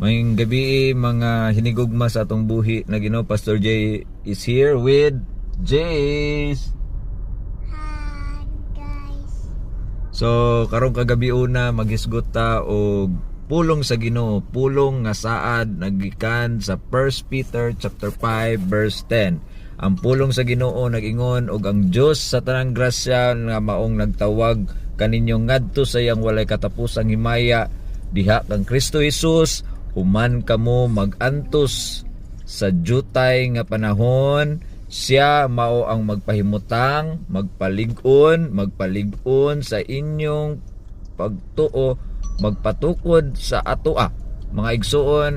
Maying gabi mga hinigugma sa atong buhi na Ginoo Pastor J is here with Jace. Hi guys. So karong kagabi una maghisgot ta og pulong sa Ginoo, pulong nga saad nagikan sa 1 Peter chapter 5 verse 10. Ang pulong sa Ginoo nagingon og ang Dios sa tanang grasya nga maong nagtawag kaninyo ngadto sa iyang walay katapusang himaya diha kang Kristo Jesus human kamo magantos sa jutay nga panahon. Siya mao ang magpahimutang magpalig-on magpalig-on sa inyong pagtuo magpatukod sa atoa. Mga igsuon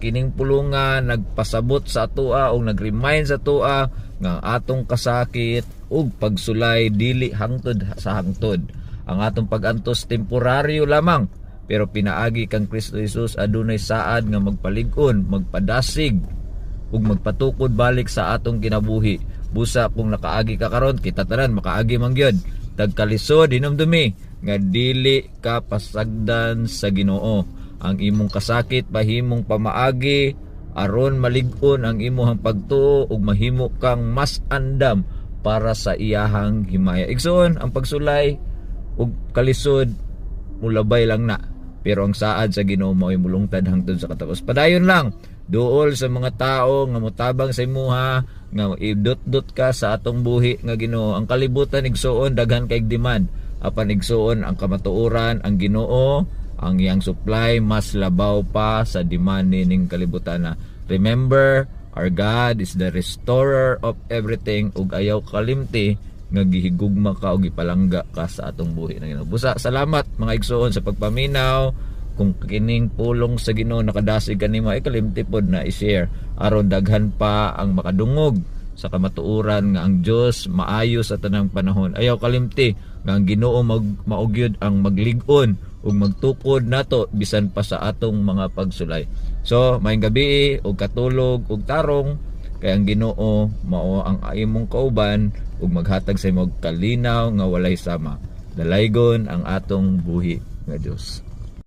kining pulungan nagpasabot sa atoa o nag-remind sa atoa nga atong kasakit ug pagsulay dili hangtod sa hangtod. Ang atong pagantos temporaryo lamang pero pinaagi kang Kristo Jesus adunay saad nga magpalig-on magpadasig ug magpatukod balik sa atong kinabuhi. Busa kung nakaagi ka karon kita tanan makaagi man gyud. Tagkalisod hinumdumi nga dili ka pasagdan sa Ginoo. Ang imong kasakit pahimong pamaagi aron malig-on ang imong pagtuo ug mahimo kang mas andam para sa iyahang himaya. Igsoon ang pagsulay ug kalisod mulabay lang na pero ang saad sa Ginoo mao mulungtad hangtod sa katapos. Padayon lang duol sa mga tao nga mutabang sa imuha nga idot-dot ka sa atong buhi nga Ginoo. Ang kalibutan igsuon daghan kay demand apan igsuon ang kamatuoran ang Ginoo ang iyang supply mas labaw pa sa demand ning kalibutan na remember our God is the restorer of everything ug ayaw kalimti nga gihigugma ka o gipalangga ka sa atong buhi na Ginoo. Busa, salamat mga igsoon sa pagpaminaw kung kining pulong sa Ginoo nakadasig kanimo ay kalimti pod na i-share aron daghan pa ang makadungog sa kamatuoran nga ang Dios maayo sa tanang panahon. Ayaw kalimti nga ang Ginoo mag maugyod ang maglig-on ug magtukod nato bisan pa sa atong mga pagsulay. So, maayong gabi ug katulog ug tarong kay ang Ginoo mao ang imong kauban ug maghatag sa imong kalinaw nga walay sama. Dalaygon ang atong buhi nga Dios.